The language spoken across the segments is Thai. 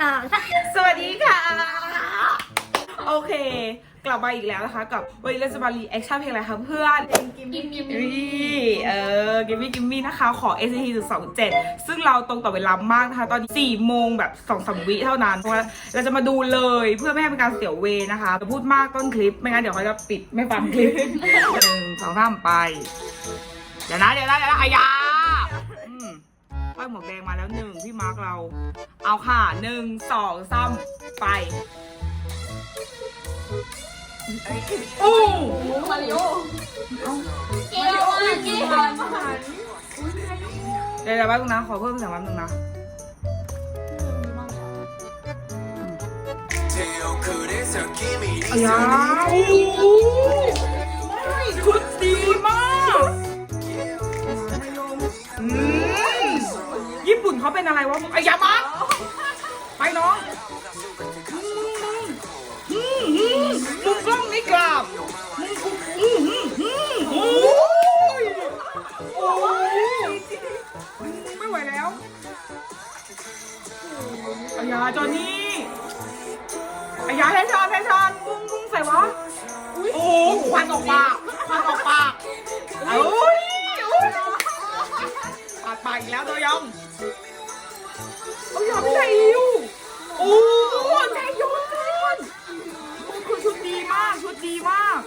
สองสามสวัสดีค่ะ โอเค กลับมาอีกแล้วนะคะกับวันนี้เราจะมารีแอคชั่นเพลงอะไรคะเพื่อนกิมกิมกิมนี่เออกิมมี่กิมมี่นะคะ ขอ S T 27ซึ่งเราตรงต่อเวลามากนะคะ ตอนนี้4โมงแบบ2สามวิเท่านั้นเพราะว่าเราจะมาดูเลยเพื่อไม่ให้เป็นการเสียเวรนะคะจะพูดมากต้นคลิปไม่งั้นเดี๋ยวเขาจะปิดไม่ฟังคลิปหนึ่งสองสามไป เดี๋ยวนะเดี๋ยวนะเดี๋ยวนะอายาอืม ป้ายหมวกแดงมาแล้วหนึ่งพี่มาร์กเรา เอาค่ะหนึ่งสองสามไปอู้มาริโอเกลมาเกลมาเดี๋ยวเดี๋ยวแป๊บนึงนะขอเพิ่มเสียงแป๊บนึงนะอา เขาเป็นอะไรวะมึงอายามาไปน้องอืมอืมอืมมุมกล้องนี่กราบมึงกูอืมอืมอืมโอ้ยโอ้ยไม่ไหวแล้วอายาจอนี่อายาแทชอนแทชอนมึงมึงใส่วะโอ้ควันออกปากควันออกปากโอ้ยโอ้ยปาดปากอีกแล้วตัวยอง เอาอย่าพี่ใจอิวโอ้ใจยอนใจยอนมึงคือชุดดีมากชุดดีมาก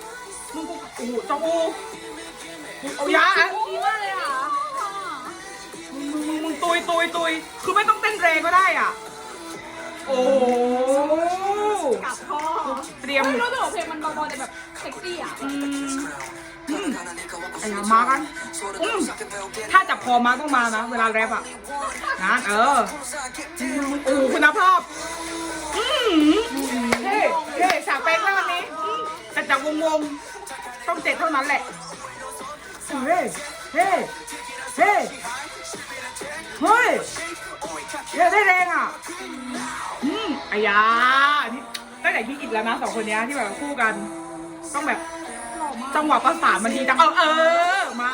มึงกูโอ้โหจองอูเอายาอะดีมากเลยอะมึงมึงมึงมึงตุยตุยตุยคือไม่ต้องเต้นแรงก็ได้อะ โอ้กับพ่อเตรียม ไม่รู้แต่ว่าเพลงมันเบาๆแต่แบบเซ็กซี่อะ อืมอืม ไอ้ยามากันอืมถ้าจับคอมาต้องมานะ เวลาแรปอะนะเออโอ้คุณภาพอืมเฮ้เฮ้ฉากแป้งแล้ววันนี้แต่จากวงวงๆต้องเจ็ดเท่านั้นแหละ เฮ้เฮ้เฮ้เฮ้ยเฮ้ได้แรงอะ อืมอายาตั้งแต่พี่อิดแล้วนะสองคนนี้ที่แบบคู่กัน ต้องแบบ จังหวะประสานมันดีจังเออเออมา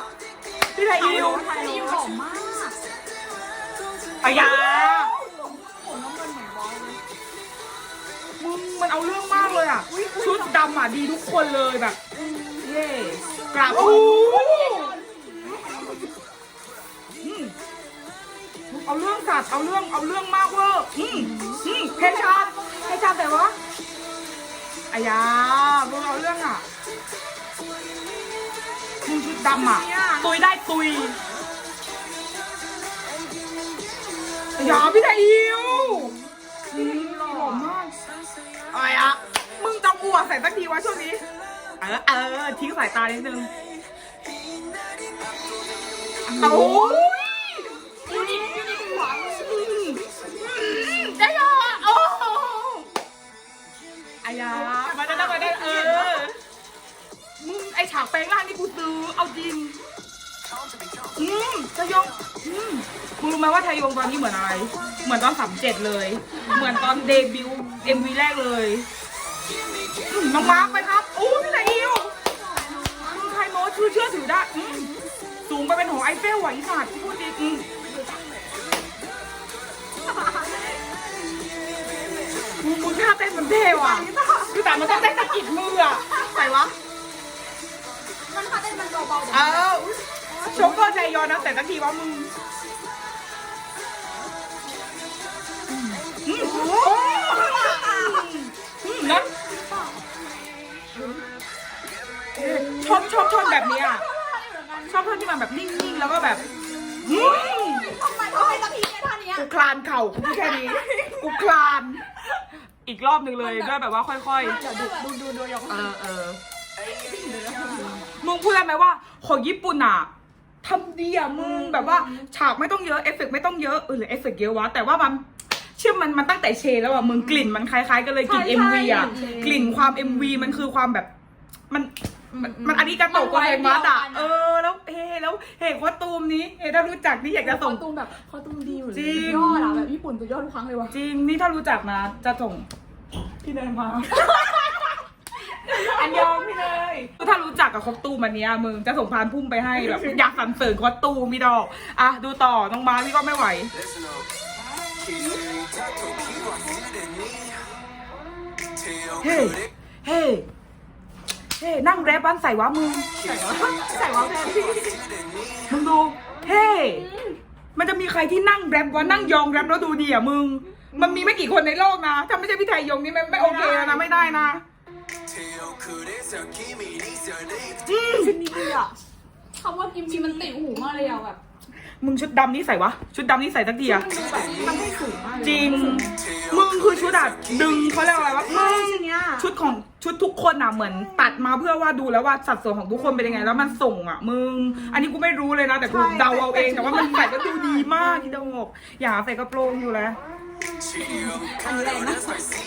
พี่ไทยอิวไทยอิวหอมมากอายาผมน้ำเงินเหมือนบอสเลยมึงมันเอาเรื่องมากเลยอะชุดดำอะดีทุกคนเลยแบบเย่กราบอู้อืมเอาเรื่องสัตว์เอาเรื่องเอาเรื่องมากเวอร์อืมอืมเพชรเพชรแต่ว่าอายามึงเอาเรื่องอะ มึงชุดดำอะ ตุยได้ตุยอย่าพี่ไทยอิวอืมหล่อมากอะไรอะมึงจะบวกใส่สักทีวะช่วงนี้ เออเออทิ้งสายตานิดนึงโอ้ยยูนิคยูนิคหวังได้ยอโอ้อายามาได้มาได้เออมึง ไอฉากแปลงร่างนี่กูซื้อเอาจริงอืมทยงอืมมึงรู้ไหมว่าทยงตอนนี้เหมือนอะไร เหมือนตอนสามเจ็ดเลย เหมือนตอนเดบิวต์เอ็มวีแรกเลยอืมน้องมาร์คไปครับโอ้พี่ไทอิวมึงใครโม้ชื่อเชื่อถือได้อืมสูงไปเป็นหอไอเฟลว่ะอีสัตว์พูดจริงอืมมึงมึงท่าเต้นเหมันเท่ว่ะคือแต่มันต้องเต้นตะกิดมืออะไหนวะ เบาๆแต่เอออุ๊ยโชกเกอร์ใจยอนนะแต่ทันทีว่ามึงอืมอืมอืมนะชอบชอบชอบแบบนี้อะชอบท่อนที่มันแบบนิ่งๆแล้วก็แบบอืมทำไมทำไมตะพีในท่านี้กูคลานเข่ากูพูดแค่นี้กูคลาน อีกรอบหนึ่งเลยด้วยแบบว่าค่อย ๆ เดี๋ยวดูดูดูดูยก เออเออ มึงพูดได้ไหมว่า ของญี่ปุ่นอะทำดีอะมึงแบบว่าฉากไม่ต้องเยอะเอฟเฟกต์ไม่ต้องเยอะเออหรือเอฟเฟกต์เยอะวะแต่ว่ามันเชื่อมันมันตั้งแต่เชนแล้วอะมึงกลิ่นมันคล้ายๆกันเลยกลิ่น MV อะกลิ่นความ MV มันคือความแบบ มันมันมันอันนี้กระโตกกระเบนวัดอะเออแล้วเฮ้แล้วเห็นคอสตูมนี้เฮ้ถ้ารู้จักนี่อยากจะคอส่งตูมแบบคอตูมดีอยู่เลยจริง ยอดอะแบบญี่ปุ่นตัวยอดทุกครั้งเลยวะจริงนี่ถ้ารู้จักนะจะส่งพี่เนยมา อันยองพี่เนยถ้ารู้จักกับคอสตูมอันเนี้ยมึงจะส่งพานพุ่มไปให้แบบอยากสรรเสริญคอสตูมมีดอกอะดูต่อน้องมาพี่ก็ไม่ไหวเฮ้เฮ้เฮ้นั่งแรปบ้านใส่วะมึง ใส่ว่าใส่ว่าแพนพี่มึงดู เฮ้ มันจะมีใครที่นั่งแรปวะนั่งยองแรปแล้วดูดีอะมึง มันมีไม่กี่คนในโลกนะ ถ้าไม่ใช่พี่ไทยยงนี่ไม่ไม่โอเคแล้วนะไม่ได้นะอืม ชุดนี้อะคำว่ากิมจิมันติดหูมากเลยอะแบบมึงชุดดำนี่ใส่วะ ชุดดำนี่ใส่สักทีอะมันดูแบบมันให้สูงมากเลยจริง มึงคือชุดอะดึงเขาเรียกว่าอะไรวะมึงชุดเนี้ยชุดของชุดทุกคนอะเหมือนตัดมาเพื่อว่าดูแล้วว่าสัดส่วนของทุกคนเป็นยังไง แล้วมันส่งอะมึง อันนี้กูไม่รู้เลยนะ แต่กูเดาเอาเองแต่ว่ามันใส่ก็ดูดีมากที่ดงกอย่าใส่กระโปรงอยู่แล้ว อันนี้แรงนะ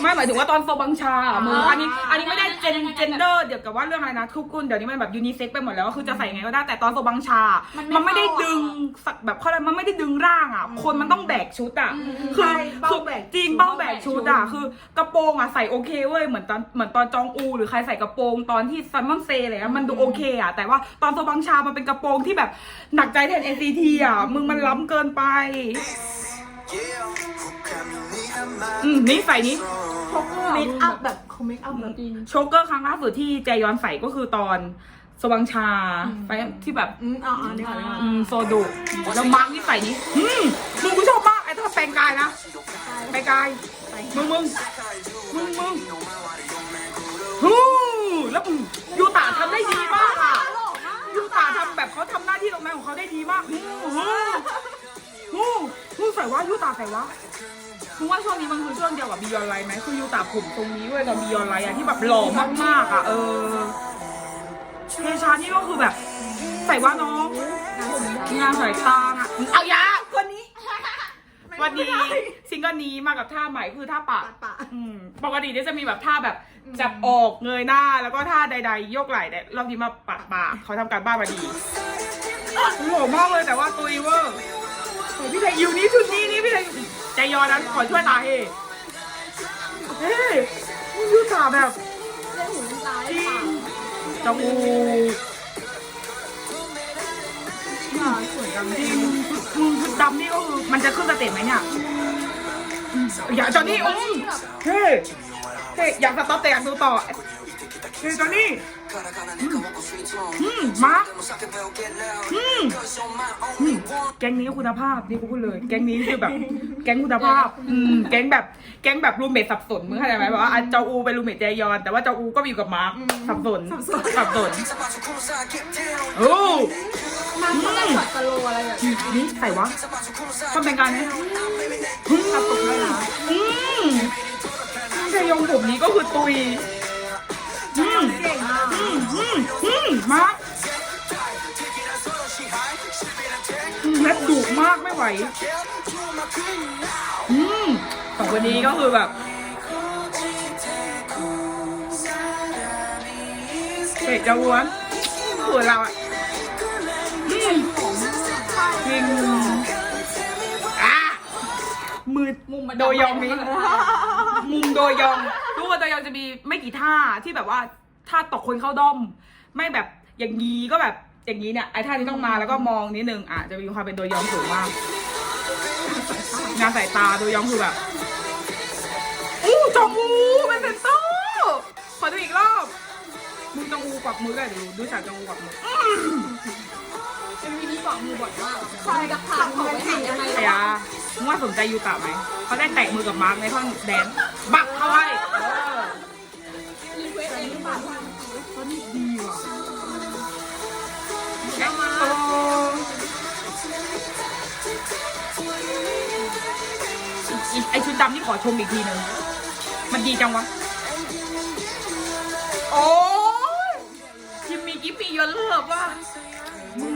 ไม่หมายถึงว่าตอนโซบังชาอะมึงอันนี้อันนี้ไม่ได้เจนเจนเดอร์เดี๋ยวกับว่าเรื่องอะไรนะทุกคนเดี๋ยวนี้มันแบบยูนิเซ็กไปหมดแล้วก็คือจะใส่ไงก็ได้แต่ตอนโซบังชา มันไม่ได้ดึงสักแบบเขาเรียกมันไม่ได้ดึงร่างอะ คนมันต้องแบกชุดอะ คือคือจริงเบ้าแบกชุดอะคือกระโปรงอะใส่โอเคเว้ยเหมือนตอนเหมือนตอนจองอู หรือใครใส่กระโปรงตอนที่ซัมมอนเซอะไรเงี้ยมันดูโอเคอะแต่ว่าตอนโซบังชา มันเป็นกระโปรงที่แบบหนักใจแทน NCT อะมึงมันล้ำเกินไป อืมนี่ใส่นี้เขาก็เมคอัพแบบเขาเมคอัพแบบจริงโชเกอร์ครั้งล่าสุดที่แจยอนใส่ก็คือตอนสวังชาไปที่แบบอืมอ่าอ่านี่ค่ะนี่ค่ะอืมโซดุแล้วมาร์กที่ใส่นี้อืมมึงกูชอบมากไอ้ถ้าแปลงกายนะแปลงกายมึงมึงมึงมึงฮู้แล้วมึงยูตาทำได้ดีมากอะยูตาทำแบบเขาทำหน้าที่ตรงนั้นของเขาได้ดีมากฮู้ฮู้ฮู้ฮู้ใส่ว่ายูตาใส่ว่า มึงว่าช่วงนี้มันคือช่วงเดียวกับบียอนไลไหมคือยูตาผมตรงนี้เว้ยกับบียอนไลอะที่แบบหล่อมากๆอะเออเทชานี่ก็คือแบบใส่ว่าน้องงานสายตาอะเอายาคนนี้ วันนี้ซิงเกิลนี้มากับท่าใหม่คือท่าปากปาดปะอืมปกติเนี่ยจะมีแบบท่าแบบจับออกเงยหน้าแล้วก็ท่าใดๆโยกไหล่แต่รอบนี้มาปัดปากเขาทำการบ้านมาดีโหมากเลยแต่ว่าตุยเวอร์โอ้พี่ไทยยูนี่ชุดนี้นี่พี่ไทย ใจยอนั้นขอช่วยตาเฮ้เฮ้ยยูตาแบบเล่นหูน้ำตาจได้ปางกจมูกอ่าสวยจังจริงมึงดำนี่ก็คือมันจะขึ้นสเต็ปไหมเนี่ยอย่าจอนนี่อุ้มเฮ้ยเฮ้ยอยากสต๊อปแต่อยากดูต่อเฮ้ยจอนนี่ อืมมาอืมอืมแก๊งนี้คุณภาพนี่กูพูดเลย แก๊งนี้คือแบบ แก๊งคุณภาพอืมแก๊งแบบแก๊งแบบรูมเมทสับสนมึงเข้าใจไหมแบบว่าอะเจ้าอูเป็นรูมเมทเจยอน แต่ว่าเจ้าอูก็ไปอยู่กับมาร์คสับสนสับสนโอ้มันก็ได้ช็อตสโลว์อะไรแบบนี้นี่ใส่วะทำเป็นการไหมอืมตัดตกได้นะอืมชายงผมนี้ก็คือตุย ละดุมากไม่ไหว อืมสองคนนี้ก็คือแบบเฮ้ยจะวนคือเราอะอืมจริงอะมือมุมมันโดยองนี้มุมโดยองรู้ว่าโดยองจะมีไม่กี่ท่าที่แบบว่าท่าตกคนเข้าด้อม ไม่แบบอย่างนี้ก็แบบ อย่างนี้เนี่ยไอ้ท่านี้ต้องมาแล้วก็มองนิดนึงอะจะมีความเป็นโดยองสูงมาก งานสายตาโดยองคือแบบอู้จองอูเป็นเซนเตอร์ขอดูอีกรอบมึงจองอูกวักมือกันดูดูฉากจองอูกวักมือเป็นวิธีกวักมือบ่อยมากใช่จะผ่านของไปผ่านยังไงไอ้ยามึงว่าสนใจยูตะไหมเขาได้แตะมือกับมาร์กในท่อนแดนซ์บักเข้าไว้ ไอชุดดำที่ขอชมอีกทีหนึ่งมันดีจังวะ โอ้ยิมมีกิฟมียอนเลิฟว่ะมึง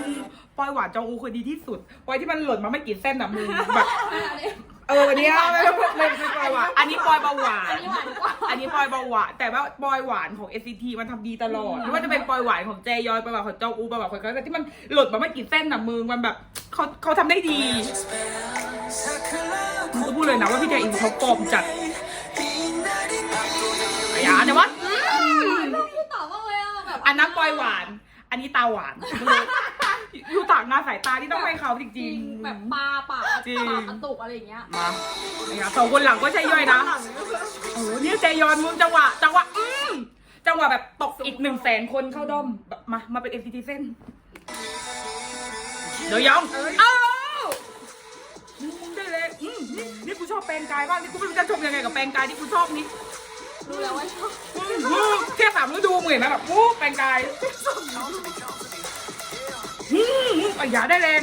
ปอยหวานจองอูคือดีที่สุด ปอยที่มันหล่นมาไม่กี่เส้นอะมึงแบบเออเนี่ยไม่ไม่ไม่ปอยหวานอันนี้ปอยเบาหวาน อันนี้หวานกว่าอันนี้ปอยเบาหวาน แต่ว่าปอยหวานของ SCT มันทำดีตลอดไม่ว่าจะเป็นปอยหวานของเจยอนปอยหวานของเจ้าอูปอยหวานของเขาแต่ที่มันหล่นมาไม่กี่เส้นน่ะมึงมันแบบเขาเขาทำได้ดี ก็พูดเลยนะว่าพี่เจอินเขาปลอมจัดอย่าแต่ว่าอืมต้องพูดต่อว่าเลยอะแบบอันนั้นปอยหวาน อันนี้ตาหวานมึยูตากงานสายตาที่ต้องให้เขาจจริริงงๆ แบบปลาปากจริง ปากกระตุกอะไรอย่างเงี้ยมาเนี่ยสองคนหลังก็ใช่ย่อยนะโอ้โหเนี่ยเจยอนมึงจังหวะจังหวะอืมจังหวะแบบตกอีกหนึ่งแสนคนเข้าด้อมแบบมา มาเป็น FTT เส้น เดี๋ยวยอง เอ้า นี่นี่กูชอบแปลงกายมากนี่กูไม่รู้จะชมยังไงกับแปลงกายที่กูชอบนี่รู้แล้วว่าชอบอืมอืมแค่สามฤดูมึงเห็นไหมแบบวู้แปลงกายอืมอืมอะอย่าได้แรง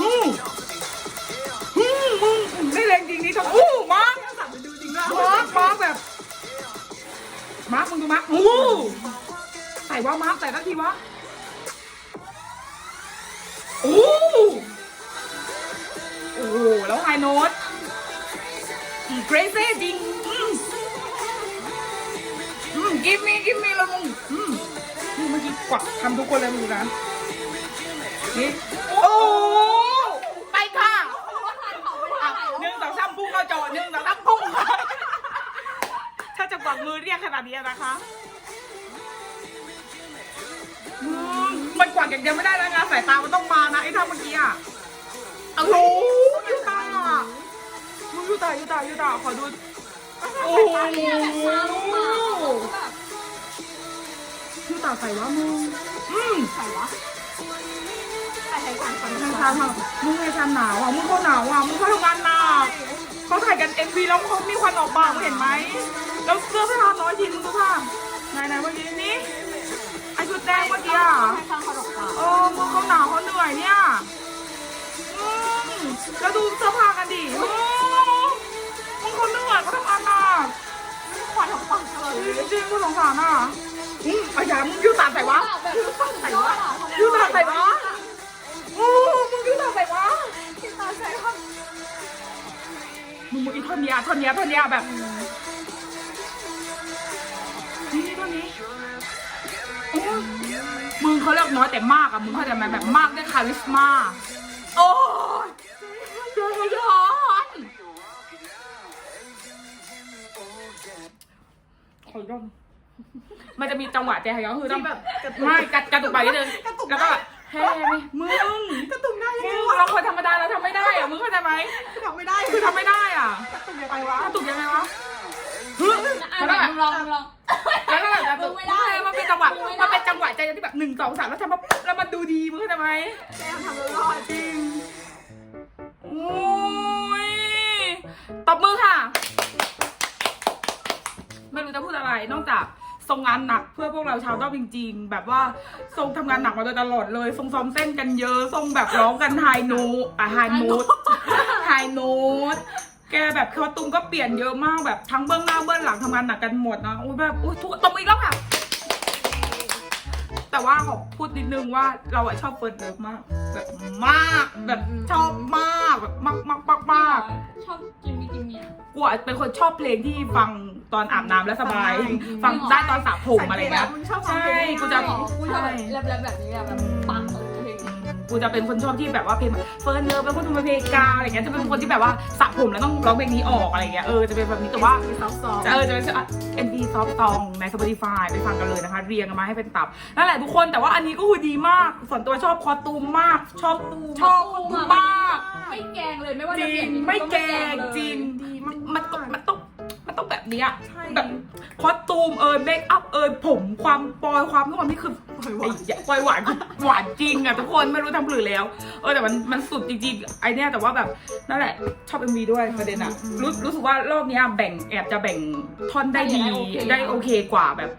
อืมอืมมึงได้แรงจริงนี่ทำอู้มาร์คสั่งไปดูจริงด้วยมาร์คมาร์คแบบมาร์คมึงดูมาร์คอู้ใส่ว่ามาร์คใส่สักทีวะโอ้โอ้โหแล้วไฮโน้ตเกรเซ่จริงกิฟมี่กิฟมีแล้วมึงนี่เมื่อกี้กวักทำทุกคนเลยมึงดูนะนี่โอ้ไปค่ะหนึ่งสองสามพุ่งเข้าจอหนึ่งสองสามพุ่งถ้าจะกวักมือเรียกขนาดนี้นะคะมันกวักอย่างเดียวไม่ได้แล้วงานสายตามันต้องมานะไอ้ท่าเมื่อกี้อะโอ้โห ยูตามึงยูตายูตายูตาขอดูโอ้โหยูตาใส่ว่ามึงอืมใครวะใครใครก่อนคนมึงทำอ่มึงให้ทำหนาวอะมึงเขาหนาวอะมึงเขาทำงานหนักเขาถ่ายกันเอ็มวีแล้วเขามีควันออกมางเห็นไหมแล้วเสื้อผ้าน้อยชิ้นมึงดูผ้าไหนไหนเมื่อกี้นี้ไอชุดแดงเมื่อกี้อะให้ข้างเออมึงเขาหนาวเขาเหนื่อยเนี่ย แล้วดูเสื้อผ้ากันดิอืมมึงเขาเหนื่อยเขาทำงานหนักควันของปังเลยจริงๆกูสงสารอะอืมไอ้ยามึงยูตาใส่วะแบบใส่วะยูตาใส่วะโอ้มึงยูตาใส่วะที่ตาใส่ค่ะมึงมึงอีท่อนเนี้ยท่อนเนี้ยท่อนเนี้ยแบบนี่ท่อนนี้มึงเขาเรียกน้อยแต่มากอะมึงเข้าใจไหมแบบมากด้วยคาริสมา โอ้ ยเดินมาย้อน ขอร้องมันจะมีจังหวะเจฮยอนคือต้องแบบไม่กัดกระตุกไปนิดนึงแล้วก็แบบแฮ่ไหมมึงกระตุกได้ยังมึไงงวะเราคนธรรมดาเราทำไม่ได้อะมึงเข้าใจไหมทำไม่ได้คือทำไม่ได้อะกระตุกยังไงวะกระตุกยังไงวะฮึอะแล้วก็แบบมึงลองมึงลองแล้วก็แบบกระตุกมึงไม่ได้มันเป็นจังหวะมึงไม่ได้มันเป็นจังหวะใจที่แบบหนึ่งสองสามแล้วทำมาปุ๊บแล้วมันดูดีมึงเข้าใจไหมแม่ทำแล้วรอดจริง บมือค่ะ ไม่รู้จะพูดอะไรนอกจากทรงงานหนักเพื่อพวกเราชาวด้อมจริง ๆ แบบว่าทรงทำงานหนักมาโดยตลอดเลยทรงซ้อมเต้นกันเยอะทรงแบบร้องกันไฮโนอะไฮโนตไฮโนตแกแบบคอตุ้มก็เปลี่ยนเยอะมากแบบทั้งเบื้องหน้าเบื้องหลังทำงานหนักกันหมดนะโอ้ยแบบโอ้ยทุกตบมืออีกแล้วค่ะ แต่ว่าขอพูดนิดนึงว่าเราอะชอบเฟิร์สเลิฟมาก แบบมากแบบชอบมากแบบมากมากมากมาก ชอบจิมมี่จิมมี่กูอะเป็นคนชอบเพลงที่ฟังตอนอาบน้ำแล้วสบาย ฟังได้ตอนสระผมอะไรเงี้ย มึงชอบฟังใช่เพลงกูจะ กูชอบแบบแรปๆแบบนี้แบบปังเลยเพลง กูจะเป็นคนชอบที่แบบว่าเพลงแบบเฟิร์นเลิฟเป็นคนทำเพลงกาอะไรเงี้ยจะเป็นคนที่แบบว่าสระผมแล้วต้องร้องเพลงนี้ออกอะไรเงี้ยเออจะเป็นแบบนี้แต่ว่ามีซอฟต์ซอฟเออจะเป็นเอ็นดีซอฟตองใน Spotify ไปฟังกันเลยนะคะ เรียงกันมาให้เป็นตับนั่นแหละทุกคนแต่ว่าอันนี้ก็คือดีมากส่วนตัวชอบคอตูมมาก ชอบชอบมากไม่แกงเลยไม่ว่าจจะริเปลี่ยงนไม่แกงจริงดีมากมันต้องมันต้องมันต้อง แบบเนี้ยใช่แบบคอตูมเอยเมคอัพเอยผมความปอยความทุกความที่คือไอ้เหี้ยปอยหวานคือหวานจริงอะทุกคนไม่รู้ทำหรือแล้ว เออแต่มันมันสุดจริงๆไอเนี้ยแต่ว่าแบบนั่นแหละชอบ MV ด้วยประเด็นอะรู้รู้สึกว่ารอบเนี้ยแบ่งแอบจะแบ่งท่อนได้ดีได้โอเคกว่าแบบ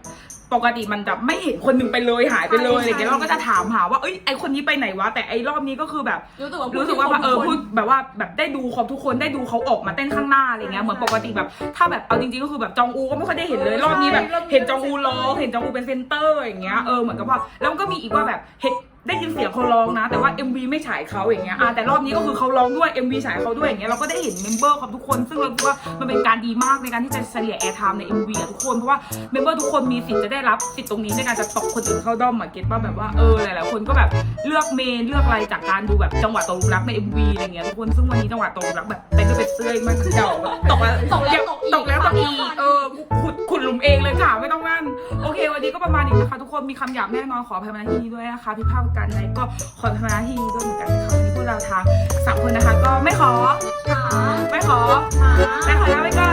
ปกติมันจะไม่เห็นคนหนึ่งไปเลยหายไปเลยอะไรเงี้ยเราก็จะถามหาว่าเอ้ยไอคนนี้ไปไหนวะแต่ไอรอบนี้ก็คือแบบรู้สึกว่ารู้สึกว่าแบบเออพูดแบบว่าแบบได้ดูครบทุกคนได้ดูเขาออกมาเต้นข้างหน้าอะไรเงี้ยเหมือนปกติแบบ ถ้าแบบเอาจริงๆก็คือแบบจองอูก็ไม่ค่อยได้เห็นเลยรอบนี้แบบ เห็นจองอูร้องเห็นจองอูเป็นเซนเตอร์อย่างเงี้ยเออเหมือนกับว่าแล้วมันก็มีอีกว่าแบบเห็น ได้ยินเสียงเขาร้องนะ แต่ว่า MV ไม่ฉายเขาอย่างเงี้ยอะแต่รอบนี้ก็คือเขาร้องด้วย MV ฉายเขาด้วยอย่างเงี้ยเราก็ได้เห็นเมมเบอร์ครับทุกคน ซึ่งเราคิดว่ามันเป็นการดีมากในการที่จะเฉลี่ยแอร์ไทม์ใน MV อะทุกคนเพราะว่าเมมเบอร์ทุกคนมีสิทธิ์จะได้รับสิทธิ์ตรงนี้ในการจะตกคนอื่นเข้าด้อมอะเก็ตว่าแบบว่าเออหลายๆคนก็แบบเลือกเมนเลือกอะไรจากการดูแบบจังหวะตกหลุมรักใน MV อะไรเงี้ยทุกคนซึ่งวันนี้จังหวะตกหลุมรักแบบเต้นก็เป็นเสื้อมากคือเดาแบบตกแล้วตกแล้วตกอีกตกแล้วตกอีกเออขุดขุดหลุมเองเลยค่ะไม่ต้องนั่นโอเค วันนี้ก็ประมาณนี้นะคะนะคะทุกคนมีคำหยาบแน่นอนขออภัยมาณที่นี้ด้วยนะคะพี่ภาพกันไว้ก็ขอทหน้าที่นี้ด้วยเหมือนกันนะคะวันนี้พวกเราทั้งสามคนนะคะ ก็ไม่ขอไม่ขอไม่ขอแลาไปก่อ